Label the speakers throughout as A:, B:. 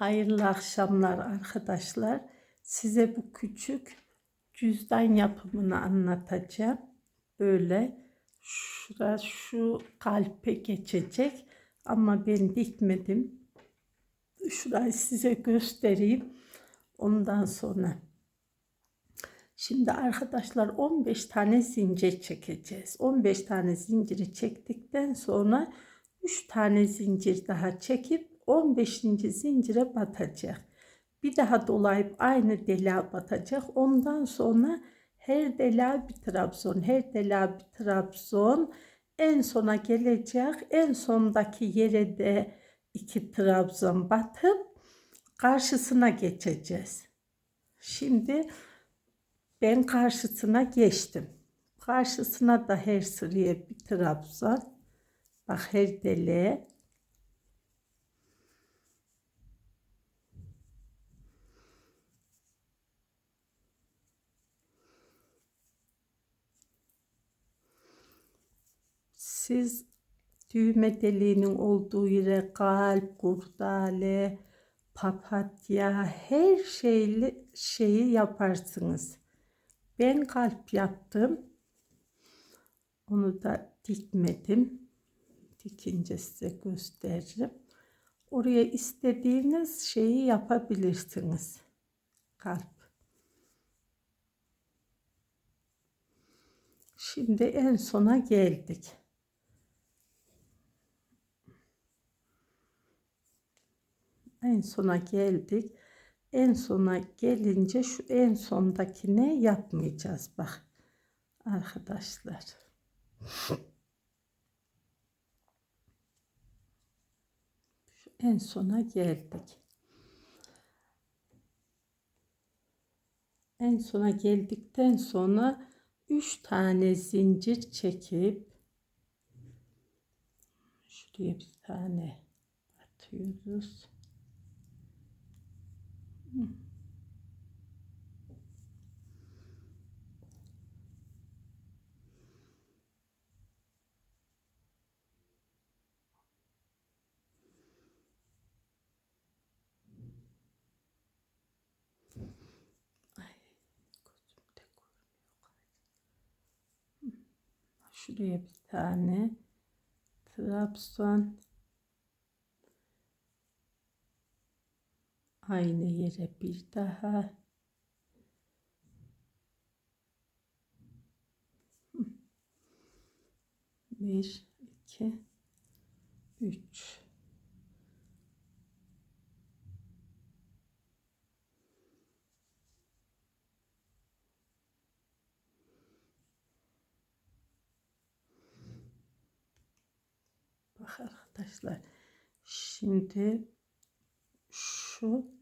A: Hayırlı akşamlar arkadaşlar. Size bu küçük cüzdan yapımını anlatacağım. Böyle şura şu kalpe geçecek ama ben dikmedim. Şurayı size göstereyim. Ondan sonra Şimdi arkadaşlar 15 tane zincir çekeceğiz. 15 tane zinciri çektikten sonra 3 tane zincir daha çekip 15. zincire batacak. Bir daha dolayıp aynı dela batacak. Ondan sonra her dela bir trabzon, her dela bir trabzon en sona gelecek. En sondaki yere de iki trabzon batıp karşısına geçeceğiz. Şimdi ben karşısına geçtim. Karşısına da her sıraya bir trabzon. Bak her deliğe siz düğme deliğinin olduğu yere kalp, kurdale, papatya her şeyli şeyi yaparsınız. Ben kalp yaptım. Onu da dikmedim. Dikince size gösteririm. Oraya istediğiniz şeyi yapabilirsiniz. Kalp. Şimdi en sona geldik. En sona geldik. En sona gelince şu en sondakine yapmayacağız bak. Arkadaşlar. Şu en sona geldik. En sona geldikten sonra 3 tane zincir çekip şuraya bir tane atıyoruz. Şuraya bir tane Trabzon aynı yere bir daha bir iki üç Bak arkadaşlar. Şimdi şu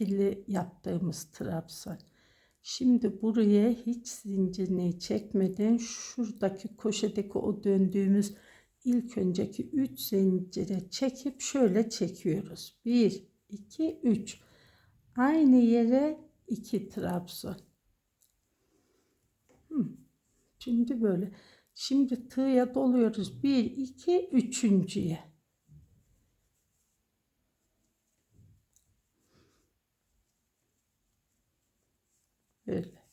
A: ikili yaptığımız trabzan. Şimdi buraya hiç zincirini çekmeden şuradaki köşedeki o döndüğümüz ilk önceki 3 zincire çekip şöyle çekiyoruz. 1 2 3. Aynı yere 2 trabzan. Şimdi böyle. Şimdi tığya doluyoruz. 1 2 üçüncüye. Böyle.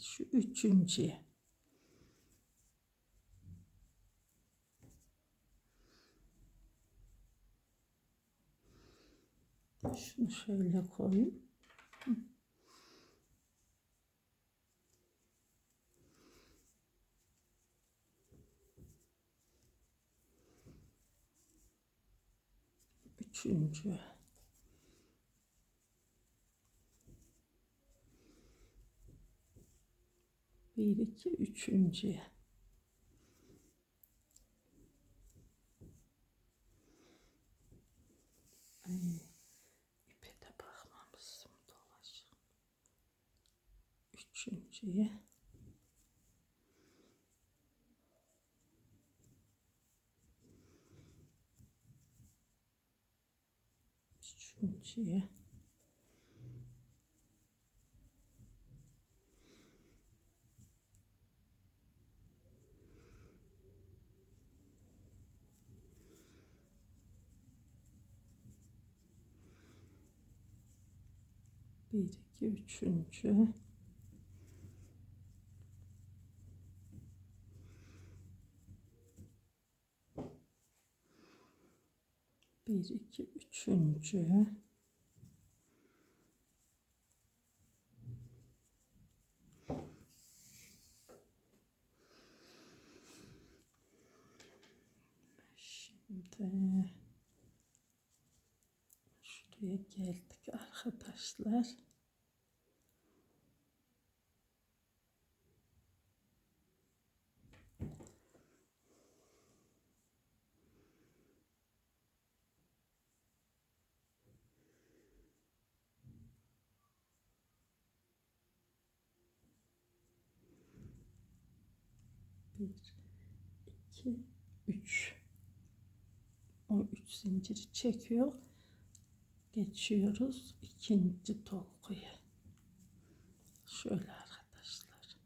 A: Şu üçüncüye. Şunu şöyle koyayım. Üçüncü. Bir, iki, üçüncüye. Ay, ipe de bakmamışım dolaş. Üçüncüye. Üçüncüye. Bir, iki, üçüncü. Bir, iki, üçüncü. Şimdi şuraya geldik arkadaşlar. Bir, iki, üç. O üç zinciri çekiyor. Geçiyoruz ikinci dolguya. Şöyle arkadaşlar.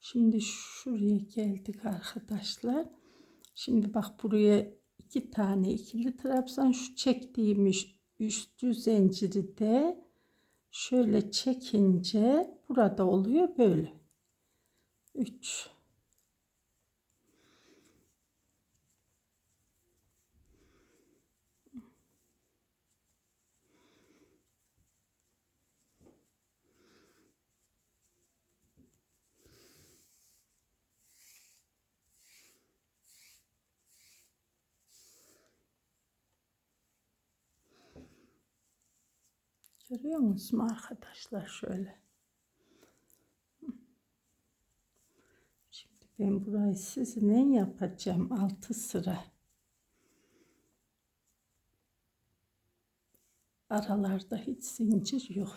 A: Şimdi şuraya geldik arkadaşlar. Şimdi bak buraya iki tane ikili trabzan şu çektiğimiz üstü zinciri de şöyle çekince burada oluyor böyle. 3 Görüyor musunuz arkadaşlar şöyle. Şimdi ben burayı sizinle yapacağım. 6 sıra. Aralarda hiç zincir yok.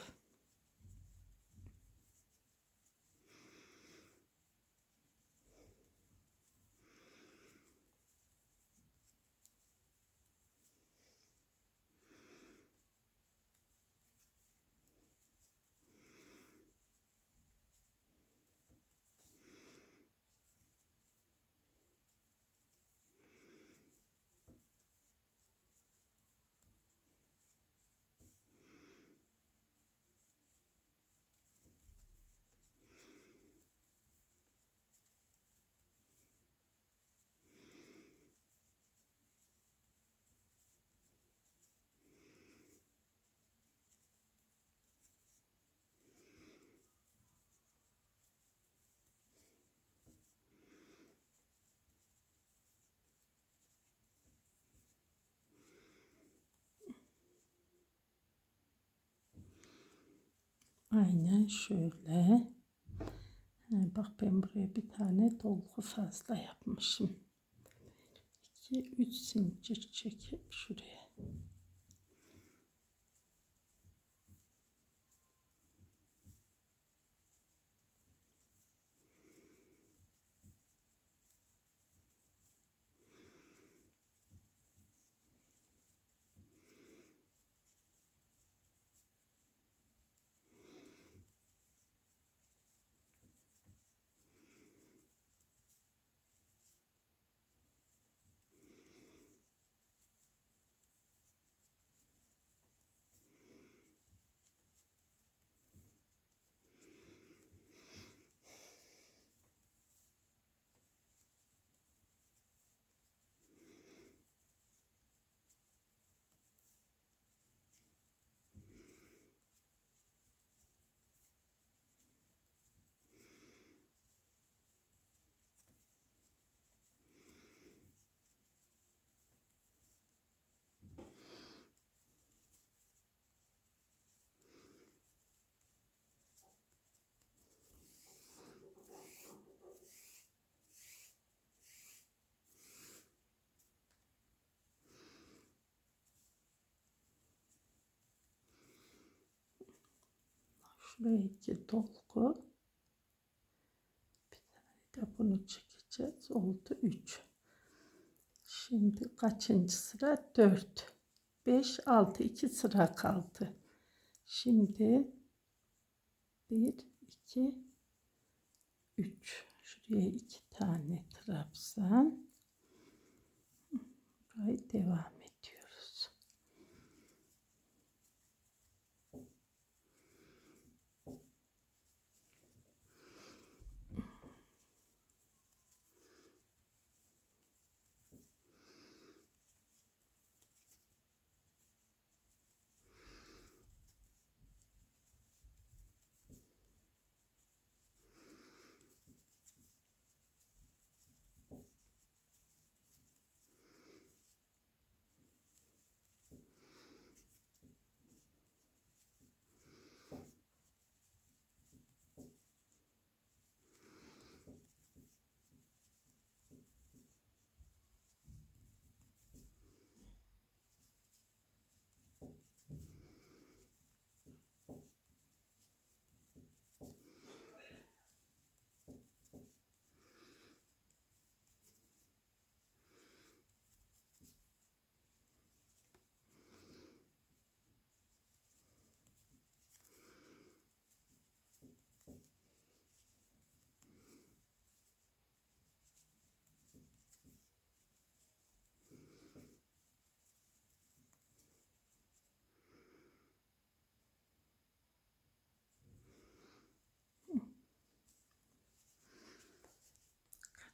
A: Aynen şöyle. Ha, bak ben buraya bir tane dolgu fazla yapmışım. 2 3 zincir çekip şuraya. Şuraya iki dolgu. Bir tane de bunu çekeceğiz. Oldu 3. Şimdi kaçıncı sıra? 4. 5, 6, 2 sıra kaldı. Şimdi 1, 2, 3. Şuraya iki tane trabzan. Burayı devam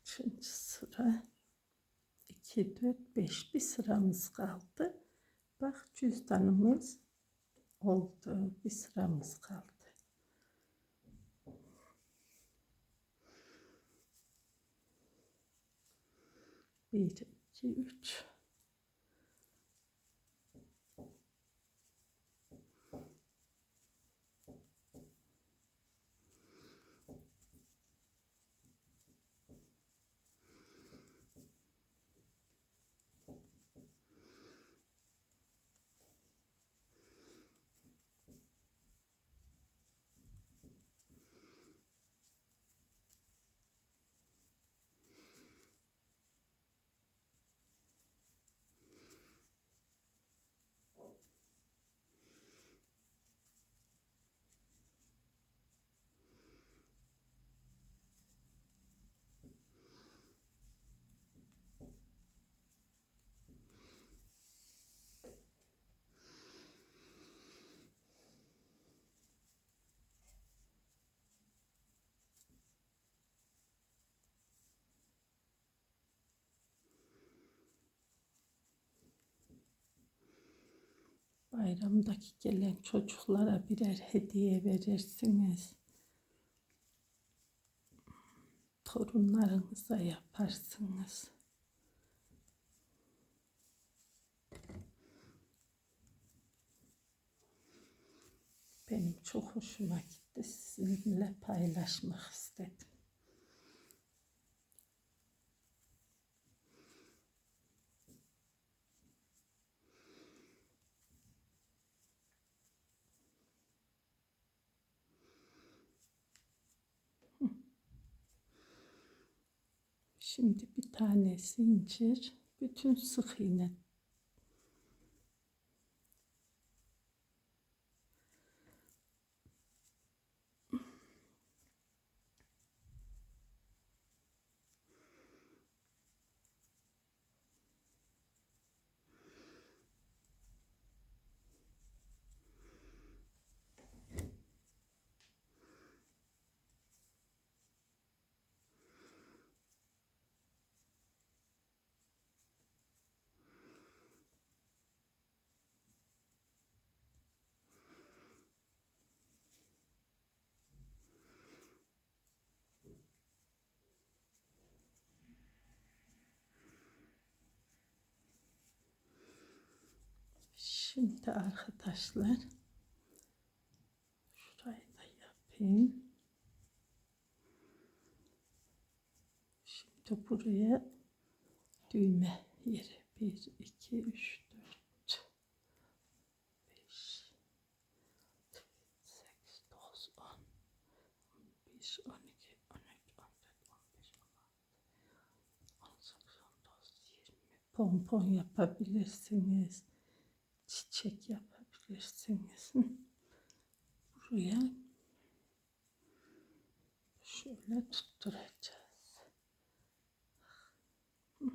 A: Kaçıncı sıra? 2, 4, 5 bir sıramız kaldı. Bak cüzdanımız oldu. Bir sıramız kaldı. Bir, iki, üç. Bayramdaki gelen çocuklara birer hediye verirsiniz. Torunlarınıza yaparsınız. Benim çok hoşuma gitti. Sizinle paylaşmak istedim. Şimdi bir tane zincir, bütün sık iğne Şimdi arkadaşlar şurayı da yapayım. Şimdi buraya düğme yeri 1 2 3 4 5 8 9 12, 13, 14, 15, 18, 19, 20. Pompon yapabilirsiniz. Çiçek yapabilirsiniz. Buraya şöyle tutturacağız. Hı.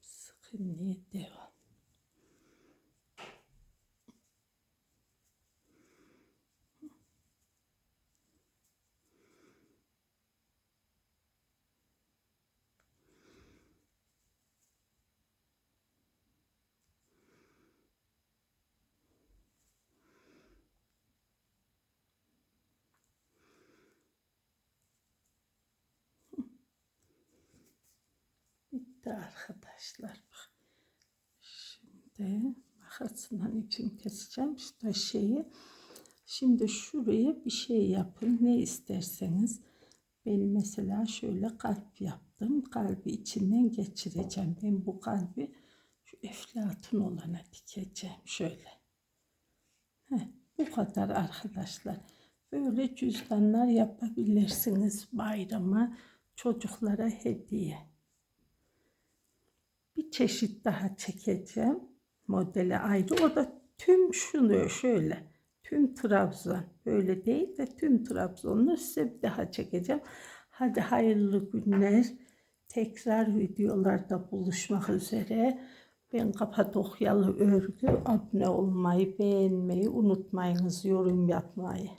A: Sık iğneye devam. Bitti arkadaşlar. Bak. Şimdi makasından ipimi keseceğim. Şu şeyi. Şimdi şuraya bir şey yapın. Ne isterseniz. Ben mesela şöyle kalp yaptım. Kalbi içinden geçireceğim. Ben bu kalbi şu eflatun olana dikeceğim. Şöyle. Heh, bu kadar arkadaşlar. Böyle cüzdanlar yapabilirsiniz bayrama çocuklara hediye. Bir çeşit daha çekeceğim. Modeli ayrı. O da tüm şunu şöyle. Tüm Trabzon. Böyle değil de tüm Trabzon'u size bir daha çekeceğim. Hadi hayırlı günler. Tekrar videolarda buluşmak üzere. Ben Kapadokyalı Örgü abone olmayı, beğenmeyi unutmayınız, yorum yapmayı.